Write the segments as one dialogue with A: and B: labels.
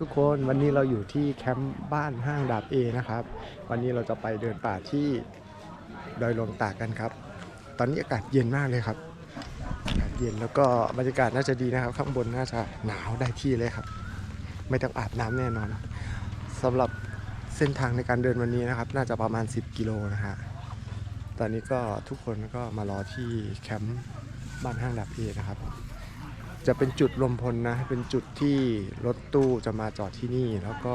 A: ทุกคนวันนี้เราอยู่ที่แคมป์บ้านห้างดาบเอนะครับ วันนี้เราจะไปเดินป่าที่ดอยหลวงตากกันครับ ตอนนี้อากาศเย็นมากเลยครับอากาศเย็นแล้วก็บรรยากาศน่าจะดีนะครับ ข้างบนน่าจะหนาวได้ที่เลยครับ ไม่ต้องอาบน้ำแน่นอนสำหรับเส้นทางในการเดินวันนี้นะครับ น่าจะประมาณ 10 กิโลนะฮะตอนนี้ก็ทุกคนก็มารอที่แคมป์บ้านห้างดาบเอนะครับ จะเป็นจุดรวมพลนะ เป็นจุดที่รถตู้จะมาจอดที่นี่ แล้วก็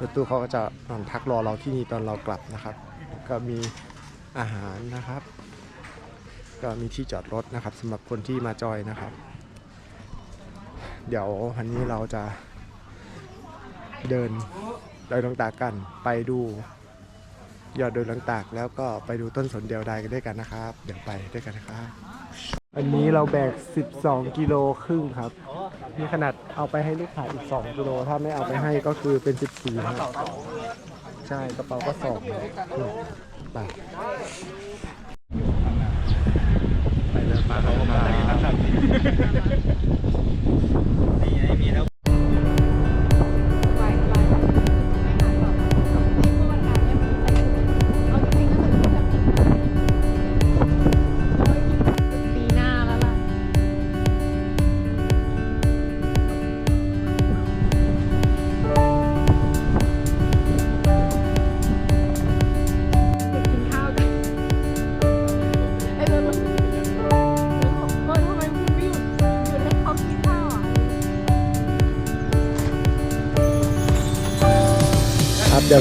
A: รถตู้เขาก็จะนอนพักรอเราที่นี่ตอนเรากลับนะครับ ก็มีอาหารนะครับ ก็มีที่จอดรถนะครับสำหรับคนที่มาจอยนะครับ เดี๋ยววันนี้เราจะเดินดอยลังตากกันไปดูยอดดอยลังตากแล้วก็ไปดูต้นสนเดียวดายกันด้วยกันนะครับ เดี๋ยวไปด้วยกันนะครับ อันนี้เราแบก 12 กิโลครึ่งครับ นี่ขนาดเอาไปให้ลูกค้าอีก 2 กิโล ถ้าไม่เอาไปให้ก็คือเป็น 14ครับใช่กระเป๋าก็สองไปไปเลยมาครับ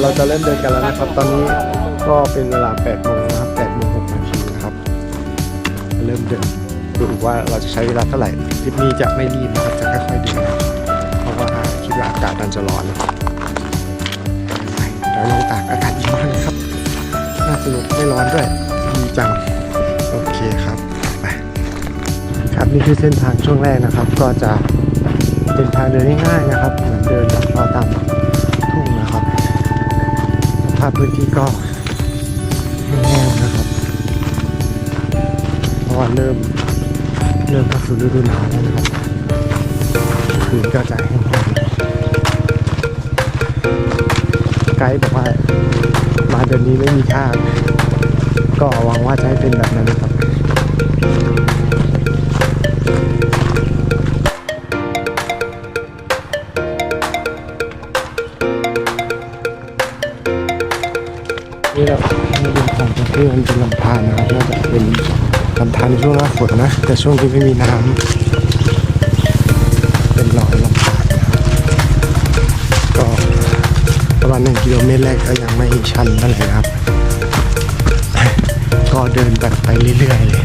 B: เรา
A: จะเริ่มเดินกันแล้วนะครับ ตอนนี้ก็เป็นเวลา8โมงนะครับ8โมง6นาทีนะครับ เริ่มเดินดูว่าเราจะใช้เวลาเท่าไหร่ทริปนี้จะไม่รีบนะครับจะค่อยๆเดินเพราะว่าคิดว่าอากาศมันจะร้อนนะครับเดี๋ยวลงตากอากาศดีมากเลยครับน่าสนุกไม่ร้อนด้วยดีจังโอเคครับไปครับนี่คือเส้นทางช่วงแรกนะครับ ก็จะเป็นทางเดินง่ายๆนะครับเหมือนเดินแบบเราตามาพพื้นที่ก็แห้งๆนะครับเพราะว่าเริ่มเริ่มเข้าสู่ฤดูหนาวแล้วนะครับคืนก็จะแห้งๆไกด์บอกว่ามาเดือนนี้ไม่มีทางก็หวังว่าจะให้เป็นแบบนั้นนะครับ นของประเทศมันเป็นลำธารนะครับน่าจะเป็นลำธารในช่วงหน้าฝนนะ แต่ช่วงที่ไม่มีน้ำเป็นรอยลำธารนะครับก็ประมาณหนึ่งกิโลเมตรแรกก็ยังไม่ชันเท่าไหร่นะครับ ก็เดินแบบไปเรื่อยๆเลย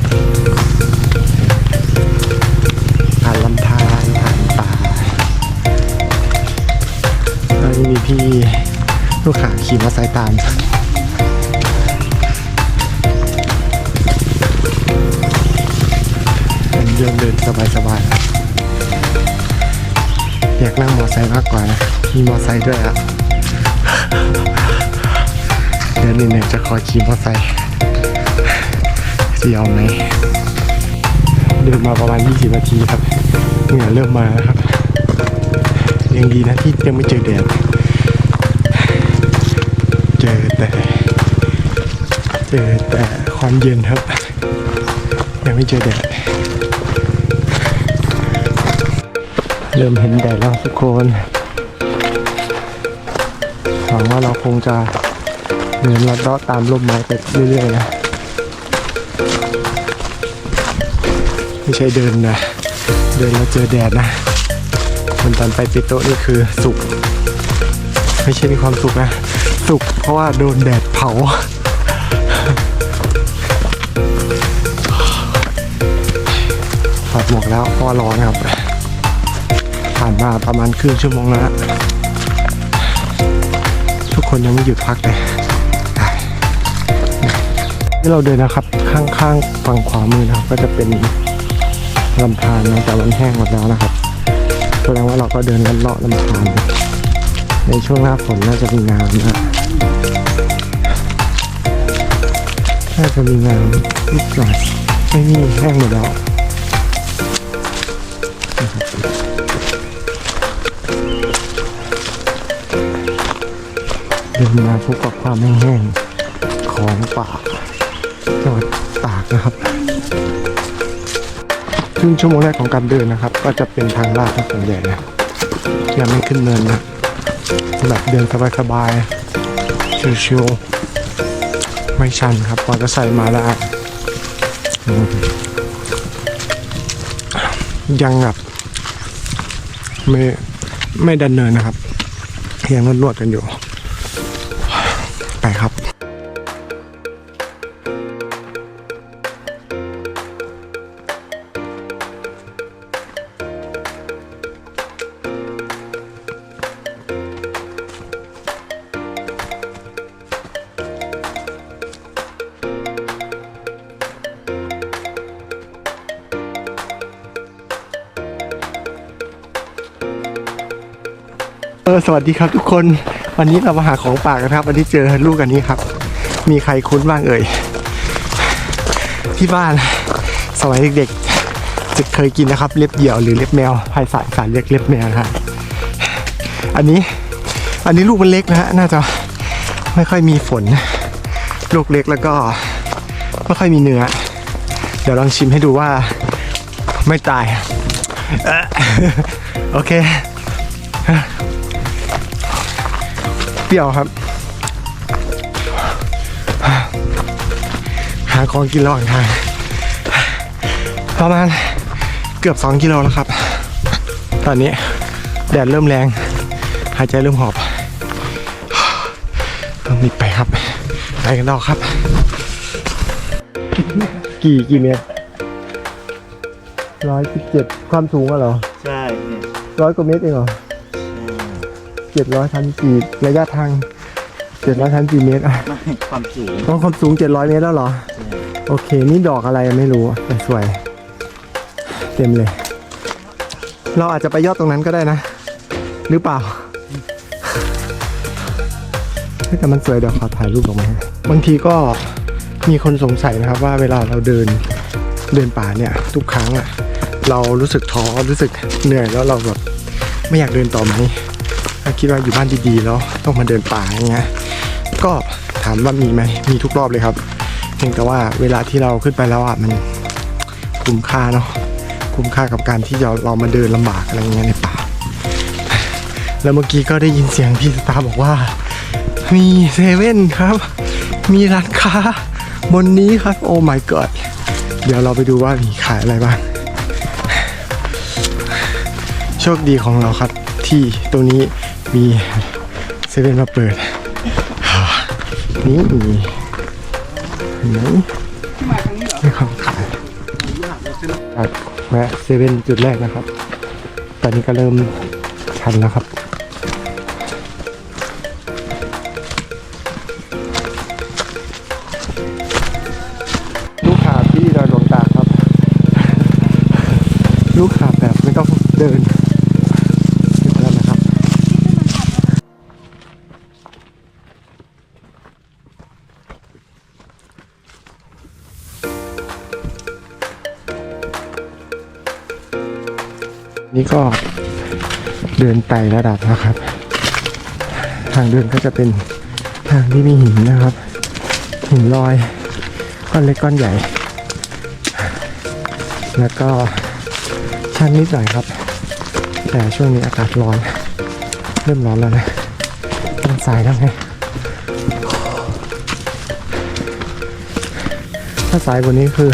A: ผ่านลำธารผ่านป่าแล้วมีพี่ลูกค้าขี่มอเตอร์ไซค์ตาม เป็นเดินสบายๆครับอยากนั่งมอไซค์มากกว่านะมีมอไซค์ด้วยอะเดี๋ยวนี้เนี่ยจะคอยขี่มอไซค์จะยอมไหมเดินมาประมาณ 20 นาทีครับเหงื่อเริ่มมาครับยังดีนะที่ยังไม่เจอแดดเจอแต่ เจอแต่ความเย็นครับ ยังไม่เจอแดด เริ่มเห็นแดดแล้วทุกคนหวังว่าเราคงจะเดินลัดเลาะตามร่มไม้ไปเรื่อยๆนะ ไม่ใช่เดินนะ เดินแล้วเจอแดดนะมันตอนไปปิโตะนี่คือสุก ไม่ใช่มีความสุขนะ สุกเพราะว่าโดนแดดเผาถอดหมวกแล้วเพราะร้อนครับานมาประมาณครึ่งชั่วโมงแล้วทุกคนยังไม่หยุดพักเลยที่เราเดินนะครับข้างๆฝั่งขวามือนะครับ ก็จะเป็นลำธารนะแต่มันแห้งหมดแล้วนะครับแสดงว่าเราก็เดินลัดเลาะลำธารในช่วงหน้าฝนน่าจะมีน้ำนะน่าจะมีน้ำนิดหน่อยไม่มีแห้งหมดแล้วน เดินมาพบกับความแห้งๆของป่าจังหวัดตากนะครับครึ่งชั่วโมงแรกของการเดินนะครับ ก็จะเป็นทางลาดนะส่วนใหญ่นะยังไม่ขึ้นเนินนะแบบเดินสบายๆชิวๆไม่ชันครับมอเตอร์ไซค์มาได้อืมยังแบบไม่ไม่ดันเนินนะครับยังนวดๆกันอยู่ ไปครับ เออสวัสดีครับทุกคน วันนี้เรามาหาของป่ากันครับ วันนี้เจอลูกอันนี้ครับ มีใครคุ้นบ้างเอ่ย ที่บ้านสมัยเด็กๆ จะเคยกินนะครับ เล็บเหยี่ยวหรือเล็บแมวภายสายสารเรียกเล็บแมวนะฮะอันนี้อันนี้ลูกมันเล็กนะฮะน่าจะไม่ค่อยมีฝน ลูกเล็กแล้วก็ไม่ค่อยมีเนื้อ เดี๋ยวลองชิมให้ดูว่าไม่ตายอโอเค เปรี้ยวครับ หาของกินระหว่างทาง ประมาณเกือบ 2 กิโลแล้วครับ ตอนนี้แดดเริ่มแรง หายใจเริ่มหอบต้องรีบไปครับ ไปกันต่อครับ กี่กี่เมตรร้อยสิบเจ็ดความสูงอะเหรอ
C: ใช่เนี่ย
A: ร้อยกว่าเมตรเองเหรอเจ็ดร้อยพันกี่ระยะทางเจ็ดร้อยพันกี่เมตรอะ
C: ไม่ความสูง
A: ต้องความสูงเจ็ดร้อยเมตรแล้วเหรอ โอเค นี่ดอกอะไรไม่รู้แต่สวย เต็มเลย เราอาจจะไปยอดตรงนั้นก็ได้นะ หรือเปล่าเฮ้ยแต่มันสวยเดี๋ยวขอถ่ายรูปออกมาให้บางทีก็มีคนสงสัยนะครับว่าเวลาเราเดินเดินป่าเนี่ย ทุกครั้งอะเรารู้สึกท้อรู้สึกเหนื่อยแล้วเราแบบไม่อยากเดินต่อไหม ถ้าคิดว่าอยู่บ้านดีๆแล้วต้องมาเดินป่าอย่างเงี้ยก็ถามว่ามีไหมมีทุกรอบเลยครับเพียงแต่ว่าเวลาที่เราขึ้นไปแล้วอะมันคุ้มค่าเนาะคุ้มค่ากับการที่เราเรามาเดินลำบากอะไรเงี้ยในป่า แล้วเมื่อกี้ก็ได้ยินเสียงพี่สตาร์บอกว่า มีเซเว่นครับ มีร้านค้าบนนี้ครับ โอ้ my god เดี๋ยวเราไปดูว่ามีขายอะไรบ้าง โชคดีของเราครับที่ตรงนี้ มีเซเว่นมาเปิด นี่มีเห็นไหมมีของขายอะแวะเซเว่นจุดแรกนะครับ ตอนนี้ก็เริ่มชันแล้วครับลูกหาบที่ดอยหลวงตาครับ ลูกหาบแบบไม่ต้องเดิน นี่ก็เดินไต่ระดับนะครับ ทางเดินก็จะเป็นทางที่มีหินนะครับ หินลอยก้อนเล็กก้อนใหญ่ แล้วก็ชันนิดหน่อยครับ แต่ช่วงนี้อากาศร้อน เริ่มร้อนแล้วนะต้องสายแล้วไงถ้าสายกว่านี้คือ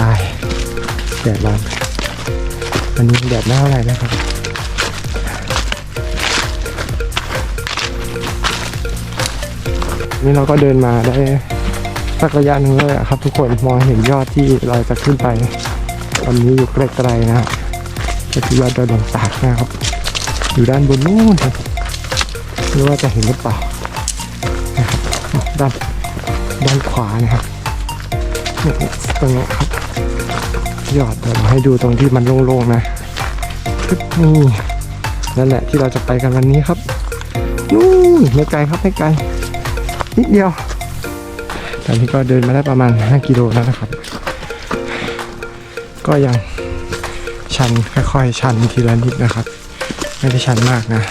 A: ตายแดดร้อน วันนี้แดดไม่เท่าไหร่นะครับนี่เราก็เดินมาได้สักระยะหนึ่งเลยอะครับ ทุกคนมองเห็นยอดที่เราจะขึ้นไป ตอนนี้อยู่ไกลๆนะฮะคือยอดดอยหลวงตากนะครับ อยู่ด้านบนนู้นครับไม่ว่าจะเห็นหรือเปล่านะครับด้านด้านขวานะครับตรงนี้ครับ ยอดเดี๋ยวให้ดูตรงที่มันโล่งๆนะปึ๊บนี่นั่นแหละที่เราจะไปกันวันนี้ครับนู่นไม่ไกลครับไม่ไกลนิดเดียว ตอนนี้ก็เดินมาได้ประมาณ 5 กิโลแล้วนะครับ ก็ยังชันค่อยๆชันทีละนิดนะครับ ไม่ได้ชันมากนะ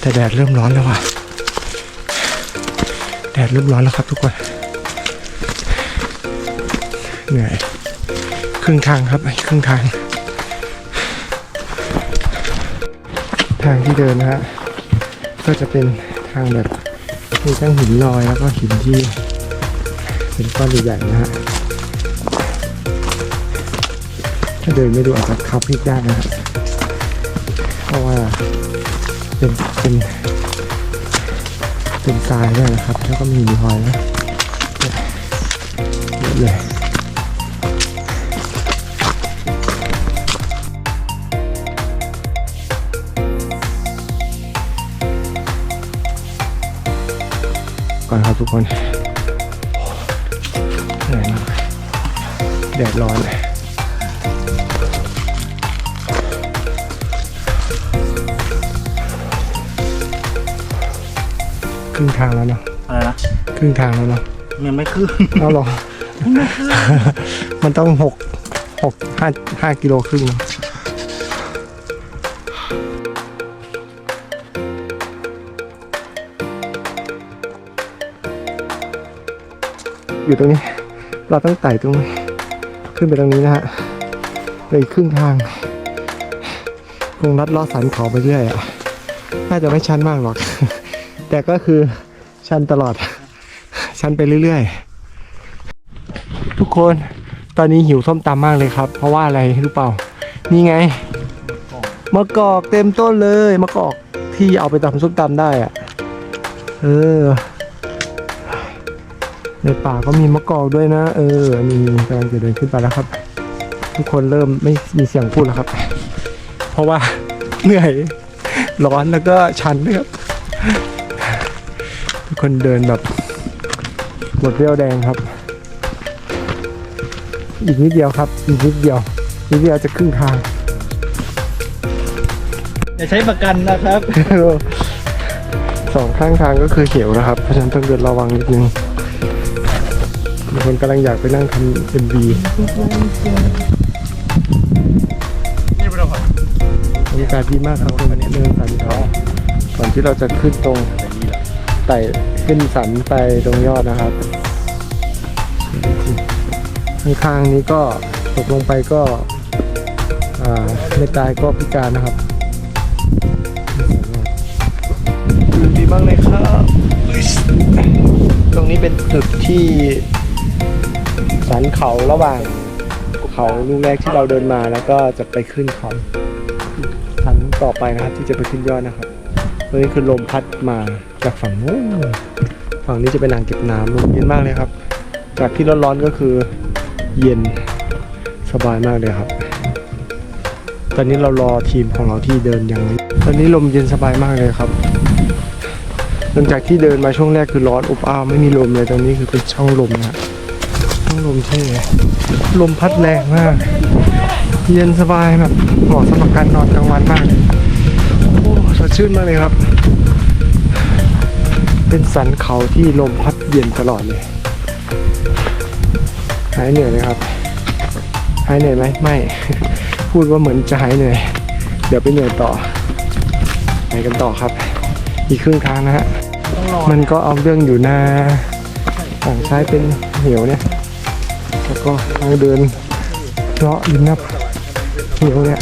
A: แต่แดดเริ่มร้อนแล้วว่ะแดดเริ่มร้อนแล้วครับทุกคน เหนื่อยครึ่งทางครับครึ่งทาง ทางที่เดินนะฮะก็จะเป็นทางแบบมีทั้งหินลอยแล้วก็หินที่เป็นก้อนใหญ่ๆนะฮะถ้าเดินไม่ดูอาจจะขับพิกยากนะฮะเพราะว่าเป็นเป็นเป็นทรายด้วยนะครับ แล้วก็มีหินลอยนะเยอะเลย ทุกคนเหนื่อยมากแดดร้อนครึ่งทางแล้วเนาะ
C: อะไรนะ
A: ครึ่งทางแล้วเนาะ
C: ยังไม่ขึ้น
A: เอาหรอ มันต้องหกหกห้าห้ากิโลครึ่งเนอะ อยู่ตรงนี้ เราต้องไต่ตรงนี้ขึ้นไปตรงนี้นะฮะเลยครึ่งทางคงลัดลาะสันเขาไปเรื่อยอะน่าจะไม่ชันมากหรอก แต่ก็คือชันตลอด ชันไปเรื่อยๆ ทุกคนตอนนี้หิวส้มตำมากเลยครับ เพราะว่าอะไรรู้เปล่า นี่ไงมะกอกเต็มต้นเลยมะกอกที่เอาไปทำส้มตำได้อะเออ ในป่าก็มีมะกอกด้วยนะ เออนี่กำลังจะเดินขึ้นไปแล้วครับ ทุกคนเริ่มไม่มีเสียงพูดแล้วครับ เพราะว่าเหนื่อยร้อนแล้วก็ชันด้วยครับทุกคนเดินแบบหมดเรี่ยวแดงครับ อีกนิดเดียวครับ อีกนิดเดียวนิดเดียวจะครึ่งทาง
C: อย่าใช้ประกันนะครับ
A: สองข้างทางก็คือเขียวนะครับ เพราะฉะนั้นต้องเดินระวังนิดนึง บางคนกำลังอยากไปนั่งทำเอ็มบีบรรยากาศดีมากครับวันนี้เดินสันเขาก่อนที่เราจะขึ้นตรงไต่ขึ้นสันไปตรงยอดนะครับ ข้างๆนี้ก็ตกลงไปก็อ่าไม่ตายก็พิการนะครับดีมากเลยครับ ตรงนี้เป็นจุดที่ สันเขาระหว่างเขาลูกแรกที่เราเดินมาแล้วก็จะไปขึ้นเขาสันต่อไปนะครับ ที่จะไปขึ้นยอดนะครับตรงนี้คือลมพัดมาจากฝั่งนู้นฝั่งนี้จะเป็นอ่างเก็บน้ำลมเย็นมากเลยครับ จากที่ร้อนๆก็คือเย็นสบายมากเลยครับ ตอนนี้เรารอทีมของเราที่เดินยังไม่ตอนนี้ลมเย็นสบายมากเลยครับหลังจากที่เดินมาช่วงแรกคือร้อนอบอ้าวไม่มีลมเลยตรงนี้คือเป็นช่องลมนะ ช่องลมใช่ลมพัดแรงมาก เย็นสบายแบบเหมาะสำหรับการนอนกลางวันมาก โอ้สดชื่นมากเลยครับ เป็นสันเขาที่ลมพัดเย็นตลอดเลย หายเหนื่อยไหมครับ หายเหนื่อยไหมไม่ พูดว่าเหมือนจะหายเหนื่อย เดี๋ยวไปเหนื่อยต่อ ไปกันต่อครับ อีกครึ่งทางนะฮะ มันก็เอาเรื่องอยู่นะฝั่งซ้ายเป็นเหวเนี่ย ก็ทางเดินเลาะริมหน้าเหวเนี่ย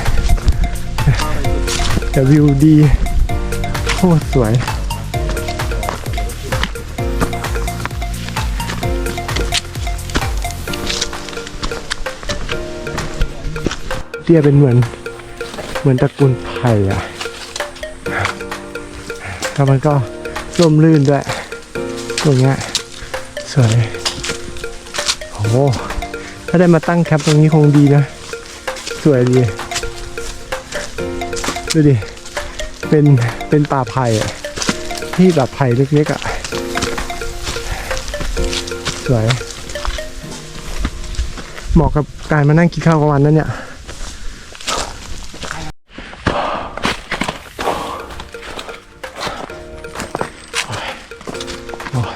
A: แต่วิวดีโคตรสวยเตี้ยเป็นเหมือนเหมือนตระกูลไผ่อะแล้วมันก็ร่มรื่นด้วยตรงเนี้ยสวยโอ้าได้มาตั้งแคมป์ตรงนี้คงดีนะ สวยดี ดูดิ เป็น เป็นป่าไผ่อะที่แบบไผ่เล็กๆอะสวย เหมาะกับการมานั่งกินข้าวกลางวันนั่นเนี่ย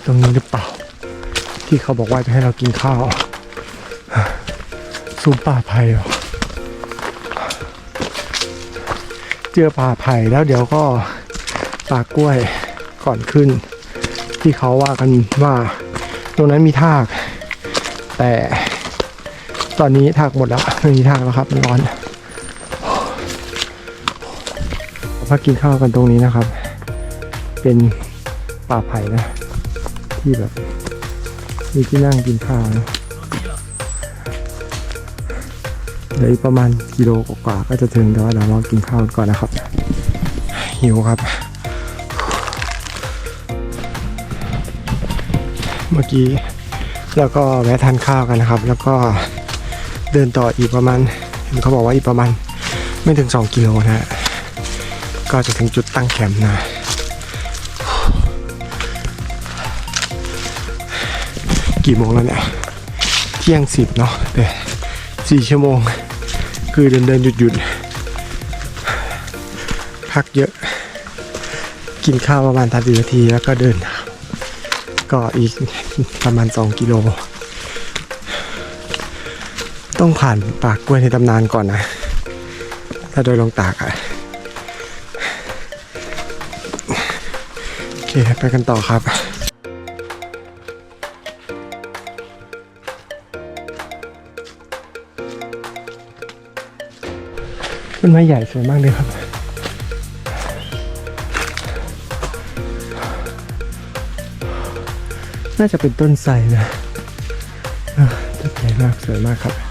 A: ตรงนี้หรือเปล่า ที่เขาบอกว่าจะให้เรากินข้าว ซุ้มป่าไผ่เหรอเจอป่าไผ่แล้วเดี๋ยวก็ป่ากล้วยก่อนขึ้น ที่เขาว่ากันว่า ตรงนั้นมีทาก แต่ตอนนี้ทากหมดแล้วไม่มีทากแล้วครับมันร้อนพักกินข้าวกันตรงนี้นะครับ เป็นป่าไผ่นะ ที่แบบมีที่นั่งกินข้าวนะ เหลืออีกประมาณกิโลกว่าก็จะถึงแต่ว่าเดี๋ยวเรากินข้าวก่อนนะครับหิวครับ เมื่อกี้แล้วก็แวะทานข้าวกันนะครับ แล้วก็เดินต่ออีกประมาณเขาบอกว่าอีกประมาณไม่ถึง 2 กิโลนะฮะก็จะถึงจุดตั้งแคมป์นะ กี่โมงแล้วเนี่ย เที่ยงสิบเนาะแต่สี่ชั่วโมง คือเดินเดินหยุดหยุดพักเยอะ กินข้าวประมาณ30นาทีแล้วก็เดิน ก็อีกประมาณ 2 กิโล ต้องผ่านปากกล้วยในตำนานก่อนนะ ถ้าโดยลงตากอะโอเค ไปกันต่อครับ นไม้ใหญ่สวยมากเลยครับ น่าจะเป็นต้นไทรนะต้นใหญ่มากสวยมากครับ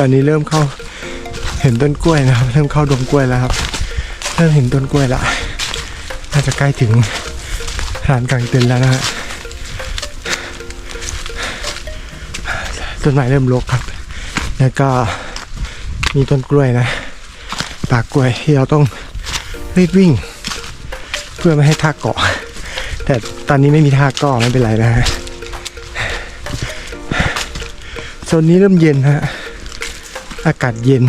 A: ตอนนี้เริ่มเข้าเห็นต้นกล้วยนะครับ เริ่มเข้าดงกล้วยแล้วครับ เริ่มเห็นต้นกล้วยละน่าจะใกล้ถึงลานกลางเต็นท์แล้วนะฮะต้นไม้เริ่มรกครับ แล้วก็มีต้นกล้วยนะปากกล้วยที่เราต้องรีบวิ่ง เพื่อไม่ให้ทากเกาะ แต่ตอนนี้ไม่มีทากเกาะไม่เป็นไรนะฮะโซนนี้เริ่มเย็นฮะ อากาศเย็น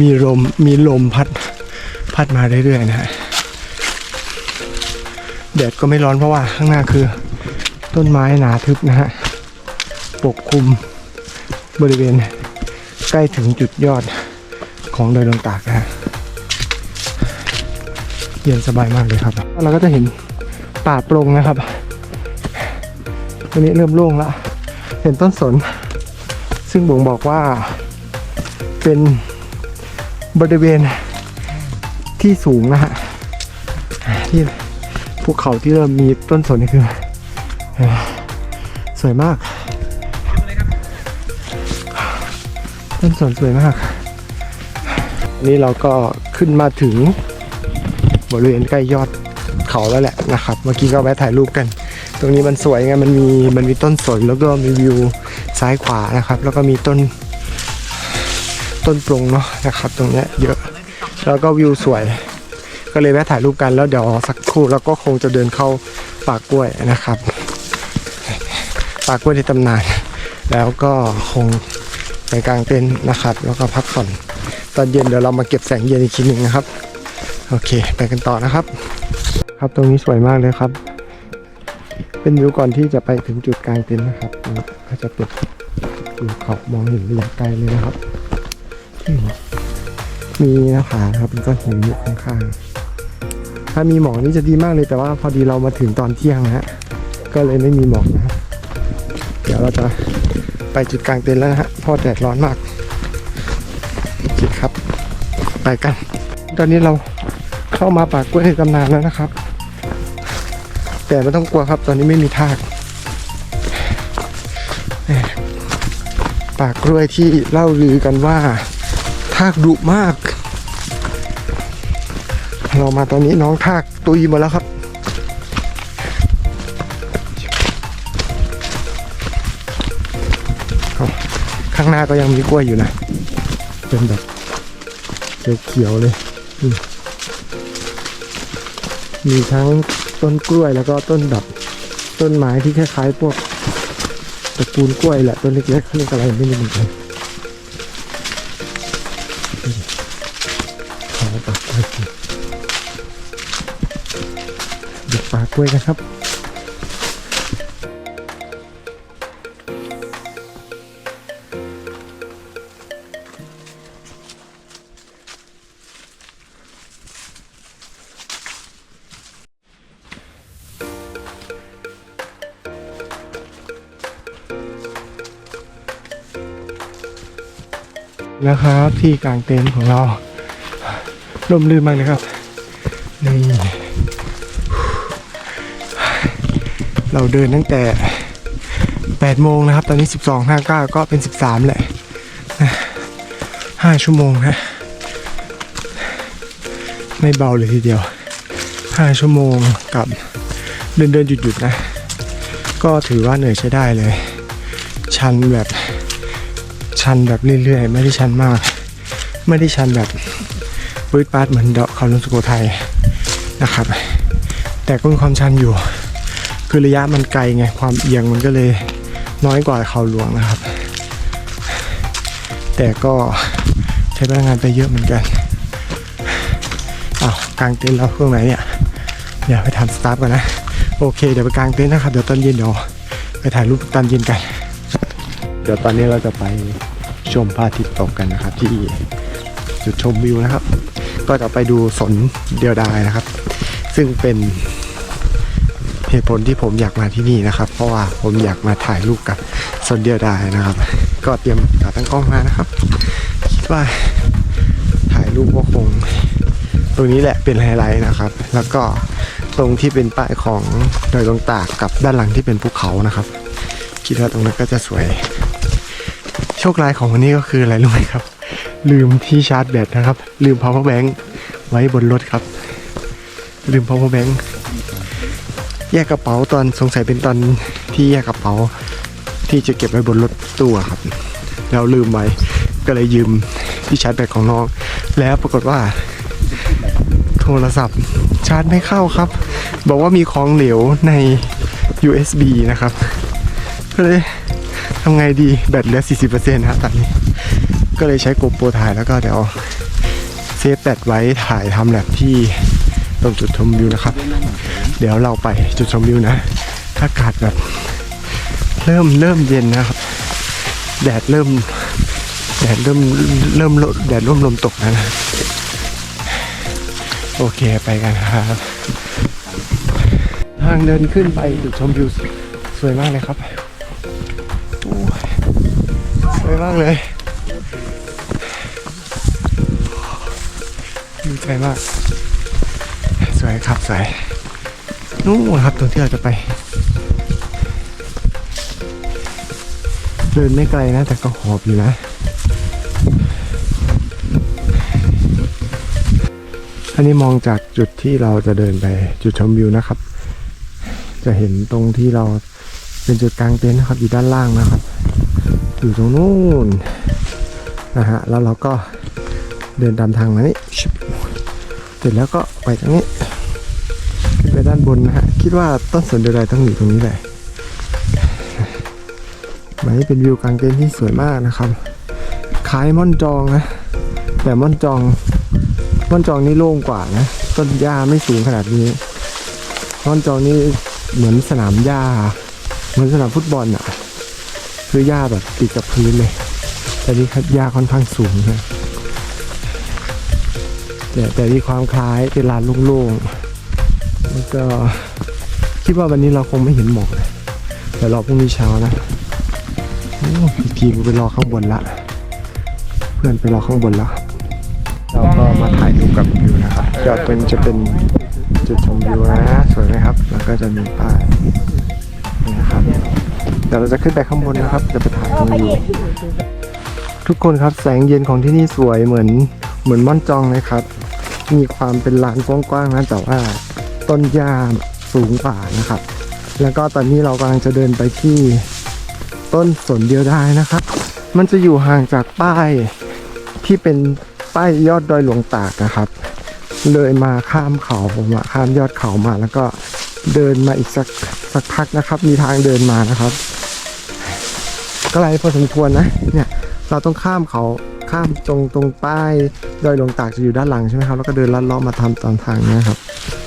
A: มีลมมีลมพัดพัดมาเรื่อยๆนะฮะแดดก็ไม่ร้อนเพราะว่าข้างหน้าคือ ต้นไม้หนาทึบนะฮะปกคลุมบริเวณใกล้ถึงจุดยอดของดอยลงตากนะฮะเย็นสบายมากเลยครับ เราก็จะเห็นป่าโปรงนะครับตรงนี้เริ่มโล่งแล้วเห็นต้นสน ซึ่งบ่งบอกว่าเป็นบริเวณที่สูงนะฮะที่ภูเขาที่เริ่มมีต้นสนนี่คือ สวยมาก ต้นสนสวยมากนนี่เราก็ขึ้นมาถึงบริเวณใกล้ยอดเขาแล้วแหละนะครับ เมื่อกี้ก็แวะถ่ายรูปกัน ตรงนี้มันสวยไงมันมีมันมีต้นสนแล้วก็มีวิว ซ้ายขวานะครับ แล้วก็มีต้นต้นปรงเนาะนะครับ ตรงเนี้ยเยอะ แล้วก็วิวสวย ก็เลยแวะถ่ายรูปกันแล้วเดี๋ยวสักครู่เราก็คงจะเดินเข้าปากล้วยนะครับป่ากล้วยในตำนาน แล้วก็คงไปกลางเต็นท์นะครับ แล้วก็พักผ่อนตอนเย็นเดี๋ยวเรามาเก็บแสงเย็นอีกทีหนึ่งนะครับ โอเค ไปกันต่อนะครับ ครับตรงนี้สวยมากเลยครับ เป็นวิวก่อนที่จะไปถึงจุดกลางเต็นท์นะครับก็จะเป็นภูเขามองเห็นระยะไกลเลยนะครับ มีหน้าผาครับเป็นก้อนหินอยู่ข้างๆถ้ามีหมอกนี่จะดีมากเลยแต่ว่าพอดีเรามาถึงตอนเที่ยงนะฮะก็เลยไม่มีหมอกนะครับเดี๋ยวเราจะไปจุดกลางเต็นท์แล้วนะฮะเพราะแดดร้อนมากโอเคครับ ไปกัน ตอนนี้เราเข้ามาป่ากล้วยในตำนานแล้วนะครับ แต่ไม่ต้องกลัวครับตอนนี้ไม่มีทากปากกล้วยที่เล่าลือกันว่าทากดุมาก เรามาตอนนี้น้องทากตุยหมดแล้วครับข้างหน้าก็ยังมีกล้วยอยู่นะ เป็นแบบเขียวๆเลย มีทั้ง ต้นกล้วยแล้วก็ต้นแบบต้นไม้ที่คล้ายๆพวกตระกูลกล้วยแหละต้นเล็กๆเรียกอะไรไม่รู้เหมือนกันขอปากกล้วยกินเด็กปากกล้วยกันครับ นะครับ ที่กลางเต็นท์ของเราร่มรื่นมากเลยครับนี่เราเดินตั้งแต่ 8 โมงนะครับ ตอนนี้ 12 5 9 ก็เป็น 13 แหละ 5 ชั่วโมงนะไม่เบาเลยทีเดียว 5 ชั่วโมงกับเดินเดินหยุดหยุดนะ ก็ถือว่าเหนื่อยใช้ได้เลย ชันแบบ ชันแบบเรื่อยๆ ไม่ได้ชันมาก ไม่ได้ชันแบบปืดปาดเหมือนเดาะเขาลุงสุโขทัยนะครับ แต่ก็มีความชันอยู่ คือระยะมันไกลไงความเอียงมันก็เลยน้อยกว่าเขาหลวงนะครับ แต่ก็ใช้พลังงานไปเยอะเหมือนกันอ้าวกลางเต็นท์เราเครื่องไหนเนี่ยเดี๋ยวไปทำสตาร์ทก่อนนะ โอเค เดี๋ยวไปกลางเต็นท์นะครับ เดี๋ยวตอนเย็นเดี๋ยวไปถ่ายรูปตอนเย็นกัน ดี๋ยวตอนนี้เราจะไปชมพระอาทิตย์ตกกันนะครับ ที่จุดชมวิวนะครับ ก็จะไปดูสนเดียวดายนะครับ ซึ่งเป็นเหตุผลที่ผมอยากมาที่นี่นะครับ เพราะว่าผมอยากมาถ่ายรูปกับสนเดียวดายนะครับ ก็เตรียมขาตั้งกล้องมานะครับคิดว่าถ่ายรูปก็คง ตรงนี้แหละเป็นไฮไลท์นะครับ แล้วก็ตรงที่เป็นป้ายของดอยลงตากกับด้านหลังที่เป็นภูเขานะครับ คิดว่าตรงนั้นก็จะสวย โชคร้ายของวันนี้ก็คืออะไรรู้ไหมครับ ลืมที่ชาร์จแบตนะครับ ลืม power bank ไว้บนรถครับ ลืม power bank แยกกระเป๋าตอนสงสัยเป็นตอนที่แยกกระเป๋า ที่จะเก็บไว้บนรถตู้ครับแล้วลืมไว้ก็เลยยืมที่ชาร์จแบตของน้อง แล้วปรากฏว่า โทรศัพท์ชาร์จไม่เข้าครับ บอกว่ามีของเหลวใน USB นะครับก็เลย ทำไงดีแบตเหลือ 40%นะครับตอนนี้ ก็เลยใช้โกโปรถ่ายแล้วก็เดี๋ยวเซฟแบตไว้ถ่ายทำแลบที่ตรงจุดชมวิวนะครับ เดี๋ยวเราไปจุดชมวิวนะอากาศแบบเริ่มเริ่มเย็นนะครับ แดดเริ่มแดดเริ่มเริ่มลดแดดร่มลมตกนะโอเคไปกันครับ ทางเดินขึ้นไปจุดชมวิวสวยมากเลยครับ มากเลยดีใจมาก สวยครับสวยนู่นครับตรงที่เราจะไปเดินไม่ไกลนะ แต่ก็หอบอยู่นะอันนี้มองจากจุดที่เราจะเดินไปจุดชมวิวนะครับ จะเห็นตรงที่เราเป็นจุดกลางเต็นท์นะครับอยู่ด้านล่างนะครับ อยู่ตรงนู้นนะฮะแล้วเราก็เดินตามทางมานี่เสร็จแล้วก็ไปทางนี้ขึ้นไปด้านบนนะฮะคิดว่าต้นสนเดียวดายต้องอยู่ตรงนี้แหละมันนี้เป็นวิวกลางเต็นท์ที่สวยมากนะครับคล้ายม่อนจองนะแต่ม่อนจองม่อนจองนี่โล่งกว่านะต้นหญ้าไม่สูงขนาดนี้ม่อนจองนี่เหมือนสนามหญ้าเหมือนสนามฟุตบอลอะ คือหญ้าแบบติดกับพื้นเลย แต่นี่หญ้าค่อนข้างสูงนะแต่แต่มีความคล้ายเป็นลานโล่งๆแล้วก็คิดว่าวันนี้เราคงไม่เห็นหมอกเลยแต่รอพรุ่งนี้เช้านะโอ้อีกทีกูไปรอข้างบนละ เพื่อนไปรอข้างบนแล้วเราก็มาถ่ายรูปกับวิวนะครับยอดเป็นจะเป็นจุดชมวิวนะ สวยไหมครับ แล้วก็จะมีป้ายนะครับ เดี๋ยวเราจะขึ้นไปข้างบนนะครับ จะไปถ่ายวิวทุกคนครับแสงเย็นของที่นี่สวยเหมือนเหมือนม่อนจองเลยครับ มีความเป็นลานกว้างๆนะแต่ว่าต้นหญ้าสูงกว่านะครับ แล้วก็ตอนนี้เรากำลังจะเดินไปที่ต้นสนเดียวได้นะครับ มันจะอยู่ห่างจากป้ายที่เป็นป้ายยอดดอยหลวงตากนะครับ เลยมาข้ามเขาผมข้ามยอดเขามาแล้วก็เดินมาอีกสักสักพักนะครับ มีทางเดินมานะครับ ไกลพอสมควรนะเนี่ยเราต้องข้ามเขาข้ามตรงตรงป้ายดอยหลวงตากจะอยู่ด้านหลังใช่ไหมครับแล้วก็เดินลัดเลาะมาทำตามทางเนี้ครับ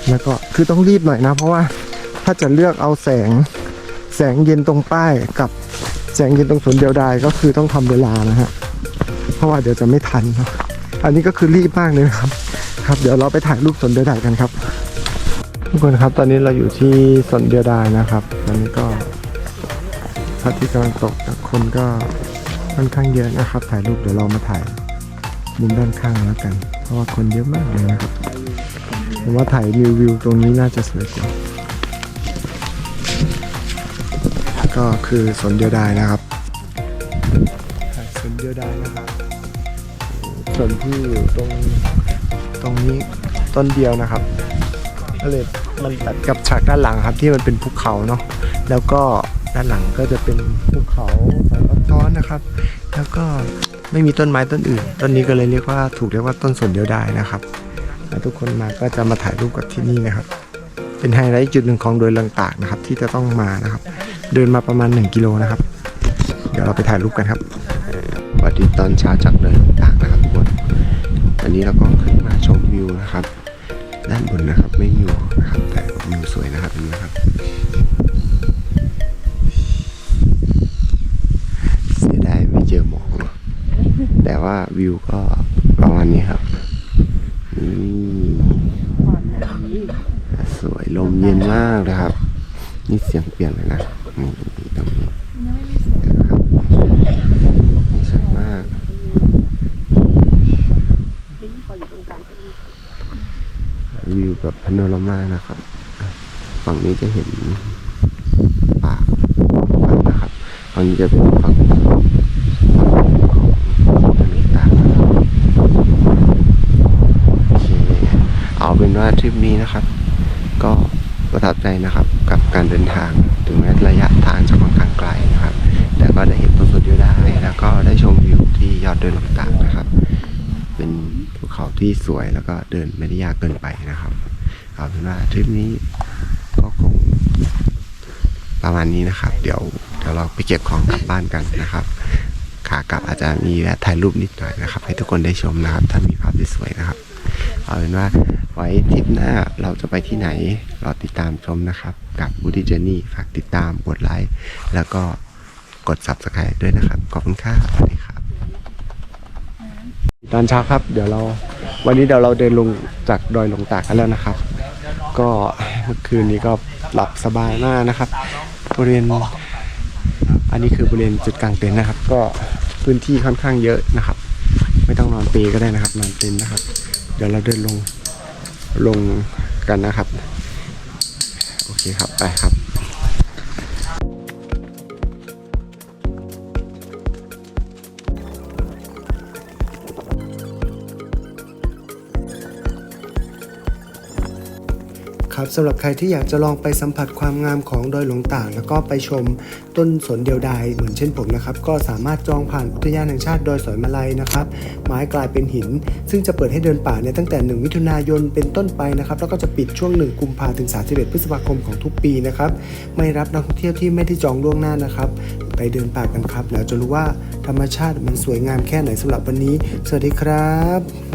A: แล้วก็คือต้องรีบหน่อยนะ เพราะว่าถ้าจะเลือกเอาแสงแสงเย็นตรงป้ายกับแสงเย็นตรงสวนเดียวดายก็คือต้องทำเวลานะฮะเพราะว่าเดี๋ยวจะไม่ทันอันนี้ก็คือรีบมากเลยนะครับ ครับ เดี๋ยวเราไปถ่ายรูปสวนเดียวดายกันครับทุกคนครับตอนนี้เราอยู่ที่สวนเดียวดายนะครับตอนนี้ก็ พระอาทิตย์กำลังตกนะคนก็ค่อนข้างเยอะนะครับ ถ่ายรูปเดี๋ยวเรามาถ่ายมุมด้านข้างแล้วกัน เพราะว่าคนเยอะมากเลยนะครับผมว่าถ่ายวิววิวตรงนี้น่าจะสวยกว่าก็คือสวนเดียวดายนะครับสวนเดียวดายนะครับส่วนที่อยู่ตรงตรงนี้ต้นเดียวนะครับก็เลยมันตัดกับฉากด้านหลังครับที่มันเป็นภูเขาเนาะแล้วก็ ด้านหลังก็จะเป็นภูเขาแบบซ้อนนะครับ แล้วก็ไม่มีต้นไม้ต้นอื่น ต้นนี้ก็เลยเรียกว่าถูกเรียกว่าต้นสนเดียวได้นะครับแล้วทุกคนมาก็จะมาถ่ายรูปกับที่นี่นะครับ เป็นไฮไลท์จุดหนึ่งของโดยลังตากนะครับ ที่จะต้องมานะครับ เดินมาประมาณ 1 กิโลนะครับ เดี๋ยวเราไปถ่ายรูปกันครับสวัสดีตอนเช้าจากเดินต่างนะครับทุกคนอันนี้เราก็ขึ้นมาชมวิวนะครับ ด้านบนนะครับไม่มี วิวก็ประมาณนี้ครับนี่สวยลมเย็นมากเลยครับ นี่เสียงเปลี่ยนเลยนะนี่ตรงนี้นะครับสวยมากวิวแบบพาโนรามานะครับ ฝั่งนี้จะเห็นป่าฝั่งนะครับฝั่งนี้จะเป็นฝั่งของทะเลตากนะครับโอเค เอาเป็นว่าทริปนี้นะครับ ก็ประทับ ใจนะครับ กับการเดินทาง ถึงแม้ระยะทางจะค่อนข้างไกลนะครับ แต่ก็ได้เห็นต้นสนอยู่ได้ แล้วก็ได้ชมวิวที่ยอดเดินลำตากนะครับ เป็นภูเขาที่สวยแล้วก็เดินไม่ได้ยากเกินไปนะครับเอาเป็นว่าทริปนี้ก็คงประมาณนี้นะครับ เดี๋ยวเดี๋ยวเราไปเก็บของกลับบ้านกันนะครับ ขากลับอาจจะมีแวะถ่ายรูปนิดหน่อยนะครับ ให้ทุกคนได้ชมนะครับ ถ้ามีภาพที่สวยนะครับ เอาเป็นว่า ว้ทริปหน้าเราจะไปที่ไหนรอติดตามชมนะครับ กับ Woody Journey ฝากติดตามกดไลค์แล้วก็กด Subscribe ด้วยนะครับ ขอบคุณค่ะสวัสดีครับ ตอนเช้าครับเดี๋ยวเราวันนี้เดี๋ยวเราเดินลงจากดอยหลวงตากกันแล้วนะครับ ก็เมื่อคืนนี้ก็หลับสบายมากนะครับบริเวณอันนี้คือบริเวณจุดกลางเต็นท์นะครับ ก็พื้นที่ค่อนข้างเยอะนะครับ ไม่ต้องนอนเปก็ได้นะครับนอนเต็นท์นะครับ เดี๋ยวเราเดินลง ลงกันนะครับ โอเคครับ ไปครับ ครับสำหรับใครที่อยากจะลองไปสัมผัสความงามของดอยหลวงต่ากแล้วก็ไปชมต้นสนเดียวดายเหมือนเช่นผมนะครับ ก็สามารถจองผ่านอุทยานแห่งชาติดอยสอยมาลัยนะครับไม้กลายเป็นหิน ซึ่งจะเปิดให้เดินป่าเนี่ยตั้งแต่ 1 มิถุนายนเป็นต้นไปนะครับ แล้วก็จะปิดช่วง 1 กุมภาถึง 31 พฤษภาคมของทุกปีนะครับ ไม่รับนักท่องเที่ยวที่ไม่ได้จองล่วงหน้านะครับ ไปเดินป่ากันครับ แล้วจะรู้ว่าธรรมชาติมันสวยงามแค่ไหนสำหรับวันนี้ สวัสดีครับ